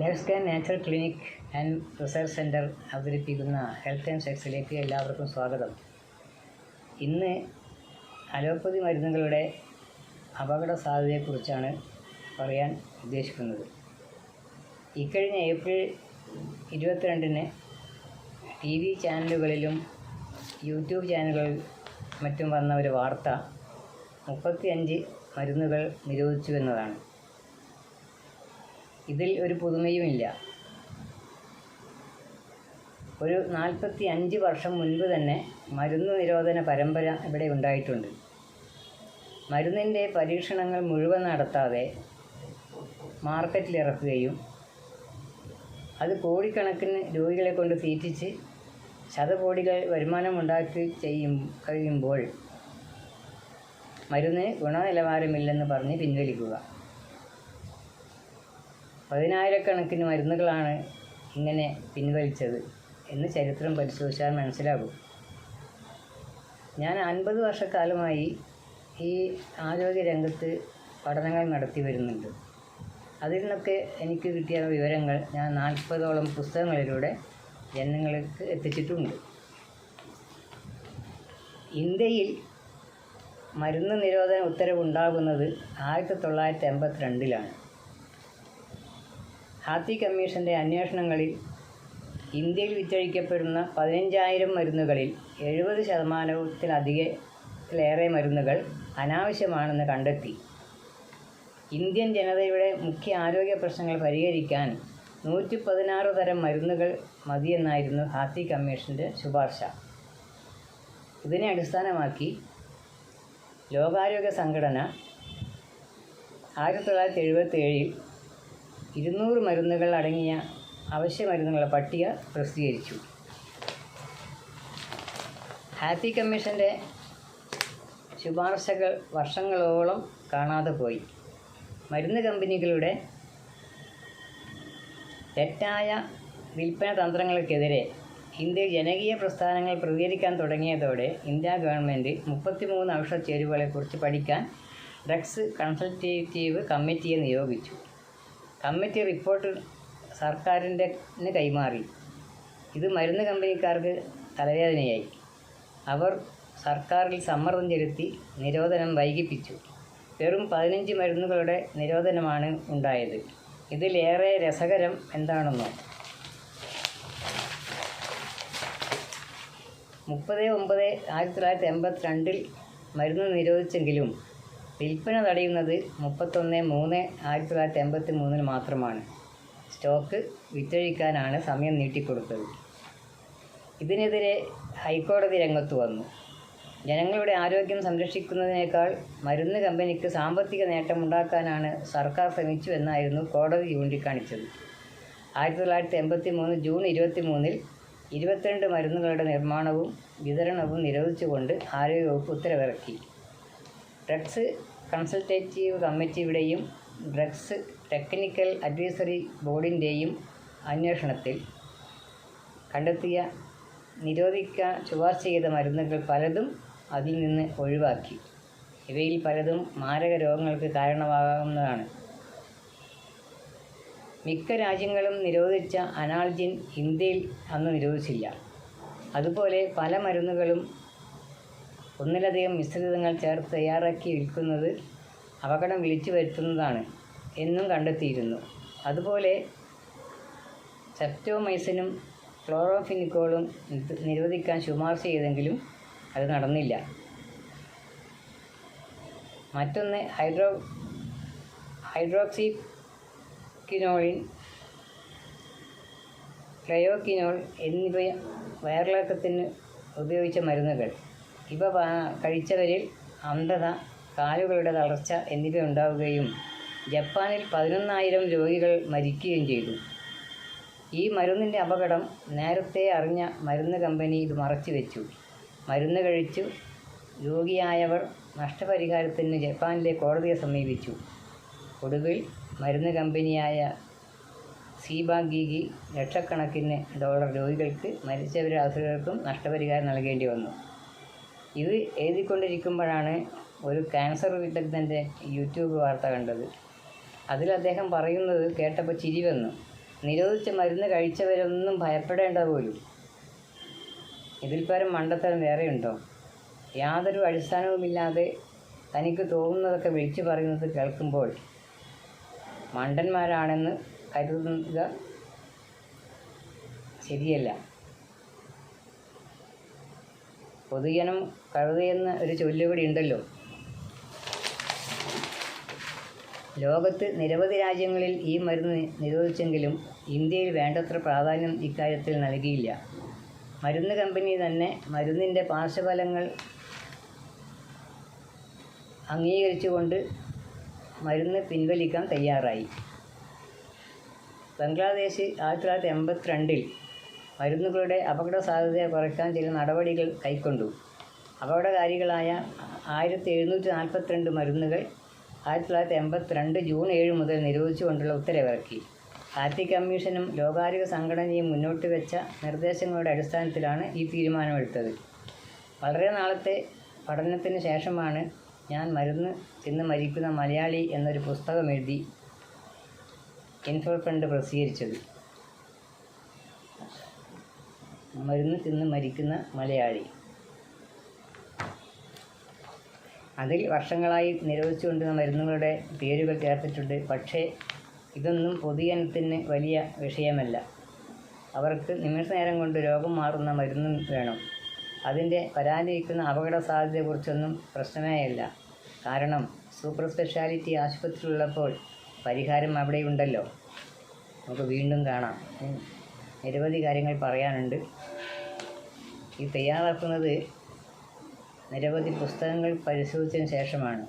Life scan natural clinic and research centre അവതരിപ്പിക്കുന്ന health and സെക്സിലേക്ക് എല്ലാവർക്കും സ്വാഗതം. ഇന്ന് അലോപ്പതി മരുന്നുകളുടെ അപകട സാധ്യതയെക്കുറിച്ചാണ് പറയാൻ ഉദ്ദേശിക്കുന്നത്. ഇക്കഴിഞ്ഞ ഏപ്രിൽ ഇരുപത്തിരണ്ടിന് ടി വി ചാനലുകളിലും യൂട്യൂബ് ചാനലുകളിൽ മറ്റും വന്ന ഒരു വാർത്ത മുപ്പത്തിയഞ്ച് മരുന്നുകൾ നിരോധിച്ചു എന്നതാണ് ഇതിൽ ഒരു പുതുമയുമില്ല. ഒരു നാൽപ്പത്തി അഞ്ച് വർഷം മുൻപ് തന്നെ മരുന്ന് നിരോധന പരമ്പര ഇവിടെ ഉണ്ടായിട്ടുണ്ട്. മരുന്നിന്റെ പരീക്ഷണങ്ങൾ മുഴുവൻ നടത്താതെ മാർക്കറ്റിലിറക്കുകയും അത് കോടിക്കണക്കിന് രോഗികളെ കൊണ്ട് തീറ്റിച്ച് ശതകോടികൾ വരുമാനമുണ്ടാക്കി ചെയ്യും കഴിയുമ്പോൾ മരുന്ന് ഗുണനിലവാരമില്ലെന്ന് പറഞ്ഞ് പിൻവലിക്കുക. പതിനായിരക്കണക്കിന് മരുന്നുകളാണ് ഇങ്ങനെ പിൻവലിച്ചത് എന്ന് ചരിത്രം പരിശോധിച്ചാൽ മനസ്സിലാകും. ഞാൻ അൻപത് വർഷക്കാലമായി ഈ ആരോഗ്യ രംഗത്ത് പഠനങ്ങൾ നടത്തി വരുന്നുണ്ട്. അതിൽ നിന്നൊക്കെ എനിക്ക് കിട്ടിയ വിവരങ്ങൾ ഞാൻ നാൽപ്പതോളം പുസ്തകങ്ങളിലൂടെ ജനങ്ങൾക്ക് എത്തിച്ചിട്ടുണ്ട്. ഇന്ത്യയിൽ മരുന്ന് നിരോധന ഉത്തരവുണ്ടാകുന്നത് ആയിരത്തി തൊള്ളായിരത്തി എൺപത്തിരണ്ടിലാണ്. ഹാത്തി കമ്മീഷന്റെ അന്വേഷണങ്ങളിൽ ഇന്ത്യയിൽ വിറ്റഴിക്കപ്പെടുന്ന പതിനഞ്ചായിരം മരുന്നുകളിൽ എഴുപത് ശതമാനത്തിലധികത്തിലേറെ മരുന്നുകൾ അനാവശ്യമാണെന്ന് കണ്ടെത്തി. ഇന്ത്യൻ ജനതയുടെ മുഖ്യ ആരോഗ്യ പ്രശ്നങ്ങൾ പരിഹരിക്കാൻ നൂറ്റി പതിനാറ് തരം മരുന്നുകൾ മതിയെന്നായിരുന്നു ഹാത്തി കമ്മീഷന്റെ ശുപാർശ. ഇതിനെ അടിസ്ഥാനമാക്കി ലോകാരോഗ്യ സംഘടന ആയിരത്തി തൊള്ളായിരത്തി എഴുപത്തി ഏഴിൽ ഇരുന്നൂറ് മരുന്നുകൾ അടങ്ങിയ അവശ്യ മരുന്നുകളുടെ പട്ടിക പ്രസിദ്ധീകരിച്ചു. ഹാപ്പി കമ്മീഷന്റെ ശുപാർശകൾ വർഷങ്ങളോളം കാണാതെ പോയി. മരുന്ന് കമ്പനികളുടെ തെറ്റായ വിൽപ്പന തന്ത്രങ്ങൾക്കെതിരെ ഇന്ത്യയിൽ ജനകീയ പ്രസ്ഥാനങ്ങൾ പ്രതികരിക്കാൻ തുടങ്ങിയതോടെ ഇന്ത്യ ഗവൺമെന്റ് മുപ്പത്തിമൂന്ന് ഔഷധ ചേരുവകളെക്കുറിച്ച് പഠിക്കാൻ ഡ്രഗ്സ് കൺസൾട്ടേറ്റീവ് കമ്മിറ്റിയെ നിയോഗിച്ചു. കമ്മിറ്റി റിപ്പോർട്ട് സർക്കാരിന്റെ കൈമാറി. ഇത് മരുന്ന് കമ്പനിക്കാർക്ക് തലവേദനയായി. അവർ സർക്കാരിൽ സമ്മർദ്ദം ചെലുത്തി നിരോധനം വൈകിപ്പിച്ചു. വെറും പതിനഞ്ച് മരുന്നുകളുടെ നിരോധനമാണ് ഉണ്ടായത്. ഇതിലേറെ രസകരം എന്താണെന്നോ? മുപ്പത് ഒമ്പത് ആയിരത്തി തൊള്ളായിരത്തി എൺപത്തിരണ്ടിൽ മരുന്ന് നിരോധിച്ചെങ്കിലും വിൽപ്പന തടയുന്നത് മുപ്പത്തൊന്ന് മൂന്ന് ആയിരത്തി തൊള്ളായിരത്തി എൺപത്തി മൂന്നിന് മാത്രമാണ്. സ്റ്റോക്ക് വിറ്റഴിക്കാനാണ് സമയം നീട്ടിക്കൊടുത്തത്. ഇതിനെതിരെ ഹൈക്കോടതി രംഗത്ത് വന്നു. ജനങ്ങളുടെ ആരോഗ്യം സംരക്ഷിക്കുന്നതിനേക്കാൾ മരുന്ന് കമ്പനിക്ക് സാമ്പത്തിക നേട്ടമുണ്ടാക്കാനാണ് സർക്കാർ ശ്രമിച്ചു എന്നായിരുന്നു കോടതി ചൂണ്ടിക്കാണിച്ചത്. ആയിരത്തി തൊള്ളായിരത്തി എൺപത്തി മൂന്ന് ജൂൺ ഇരുപത്തി മൂന്നിൽ ഇരുപത്തിരണ്ട് മരുന്നുകളുടെ നിർമ്മാണവും വിതരണവും നിരോധിച്ചുകൊണ്ട് ആരോഗ്യവകുപ്പ് ഉത്തരവിറക്കി. ഡ്രഗ്സ് കൺസൾട്ടേറ്റീവ് കമ്മിറ്റിയുടെയും ഡ്രഗ്സ് ടെക്നിക്കൽ അഡ്വൈസറി ബോർഡിന്റെയും അന്വേഷണത്തിൽ കണ്ടെത്തിയ നിരോധിക്കാൻ ശുപാർശ ചെയ്ത മരുന്നുകൾ പലതും അതിൽ നിന്ന് ഒഴിവാക്കി. ഇവയിൽ പലതും മാരക രോഗങ്ങൾക്ക് കാരണമാകാവുന്നതാണ്. മിക്ക രാജ്യങ്ങളും നിരോധിച്ച അനാൾജിൻ ഇന്ത്യയിൽ അന്ന് നിരോധിച്ചില്ല. അതുപോലെ പല മരുന്നുകളും ഒന്നിലധികം മിശ്രിതങ്ങൾ ചേർത്ത് തയ്യാറാക്കി വിൽക്കുന്നത് അപകടം വിളിച്ചു വരുത്തുന്നതാണ് എന്നും കണ്ടെത്തിയിരുന്നു. അതുപോലെ സെപ്റ്റോമൈസിനും ക്ലോറോഫിനിക്കോളും നിരോധിക്കാൻ ശുപാർശ ചെയ്തെങ്കിലും അത് നടന്നില്ല. മറ്റൊന്ന് ഹൈഡ്രോ ഹൈഡ്രോക്സി കിനോളിൻ ക്രയോക്കിനോൾ എന്നിവ വയറിളക്കത്തിന് ഉപയോഗിച്ച മരുന്നുകൾ. ഇവ കഴിച്ചവരിൽ അന്ധത കാലുകളുടെ തളർച്ച എന്നിവ ഉണ്ടാവുകയും ജപ്പാനിൽ പതിനൊന്നായിരം രോഗികൾ മരിക്കുകയും ചെയ്തു. ഈ മരുന്നിന്റെ അപകടം നേരത്തെ അറിഞ്ഞ മരുന്ന് കമ്പനി ഇത് മറച്ചു വെച്ചു മരുന്ന് കഴിച്ചു രോഗിയായവർ നഷ്ടപരിഹാരത്തിന് ജപ്പാനിലെ കോടതിയെ സമീപിച്ചു. ഒടുവിൽ മരുന്ന് കമ്പനിയായ സീബാഗീഗി ലക്ഷക്കണക്കിന് ഡോളർ രോഗികൾക്ക് മരിച്ചവരുടെ ആശ്രിതർക്കും നഷ്ടപരിഹാരം നൽകേണ്ടി വന്നു. ഇത് എഴുതിക്കൊണ്ടിരിക്കുമ്പോഴാണ് ഒരു ക്യാൻസർ വിദഗ്ധന്റെ യൂട്യൂബ് വാർത്ത കണ്ടത്. അതിൽ അദ്ദേഹം പറയുന്നത് കേട്ടപ്പോൾ ചിരി വന്നു. നിരോധിച്ച മരുന്ന് കഴിച്ചവരൊന്നും ഭയപ്പെടേണ്ട പോലും. ഇതിൽ പരം മണ്ടത്തരം വേറെയുണ്ടോ യാതൊരു അടിസ്ഥാനവുമില്ലാതെ തനിക്ക് തോന്നുന്നതൊക്കെ വിളിച്ചു പറയുന്നത് കേൾക്കുമ്പോൾ മണ്ടന്മാരാണെന്ന് കരുതുക ശരിയല്ല. പൊതുജനം കഴുതയെന്ന ഒരു ചൊല്ലുകൂടി ഉണ്ടല്ലോ. ലോകത്ത് നിരവധി രാജ്യങ്ങളിൽ ഈ മരുന്ന് നിരോധിച്ചെങ്കിലും ഇന്ത്യയിൽ വേണ്ടത്ര പ്രാധാന്യം ഇക്കാര്യത്തിൽ നൽകിയില്ല. മരുന്ന് കമ്പനി തന്നെ മരുന്നിന്റെ പാർശ്വഫലങ്ങൾ അംഗീകരിച്ചുകൊണ്ട് മരുന്ന് പിൻവലിക്കാൻ തയ്യാറായി. ബംഗ്ലാദേശ് ആയിരത്തി തൊള്ളായിരത്തി എൺപത്തിരണ്ടിൽ മരുന്നുകളുടെ അപകട സാധ്യത കുറയ്ക്കാൻ ചില നടപടികൾ കൈക്കൊണ്ടു. അപകടകാരികളായ ആയിരത്തി എഴുന്നൂറ്റി നാൽപ്പത്തിരണ്ട് മരുന്നുകൾ ആയിരത്തി തൊള്ളായിരത്തി എൺപത്തിരണ്ട് ജൂൺ ഏഴ് മുതൽ നിരോധിച്ചുകൊണ്ടുള്ള ഉത്തരവിറക്കി. കാർത്തിക് കമ്മീഷനും ലോകാരോഗ്യ സംഘടനയും മുന്നോട്ട് വെച്ച നിർദ്ദേശങ്ങളുടെ അടിസ്ഥാനത്തിലാണ് ഈ തീരുമാനമെടുത്തത്. വളരെ നാളത്തെ പഠനത്തിന് ശേഷമാണ് ഞാൻ മരുന്ന് തിന്ന് മരിക്കുന്ന മലയാളി എന്നൊരു പുസ്തകം എഴുതി ഇൻഫോ ഫ്രണ്ട് പ്രസിദ്ധീകരിച്ചത്. മരുന്ന് തിന്ന് മരിക്കുന്ന മലയാളി. അതിൽ വർഷങ്ങളായി നിരോധിച്ചുകൊണ്ടിരുന്ന മരുന്നുകളുടെ പേരുകൾ ചേർത്തിട്ടുണ്ട് പക്ഷേ ഇതൊന്നും പൊതുജനത്തിന് വലിയ വിഷയമല്ല. അവർക്ക് നിമിഷ നേരം കൊണ്ട് രോഗം മാറുന്ന മരുന്നും വേണം. അതിന്റെ വരാനിരിക്കുന്ന അപകട സാധ്യതയെക്കുറിച്ചൊന്നും പ്രശ്നമേയല്ല. കാരണം സൂപ്പർ സ്പെഷ്യാലിറ്റി ആശുപത്രി ഉള്ളപ്പോൾ പരിഹാരം അവിടെയുണ്ടല്ലോ. നമുക്ക് വീണ്ടും കാണാം. നിരവധി കാര്യങ്ങൾ പറയാനുണ്ട്. ഈ തയ്യാറാക്കുന്നത് നിരവധി പുസ്തകങ്ങൾ പരിശോധിച്ചതിന് ശേഷമാണ്.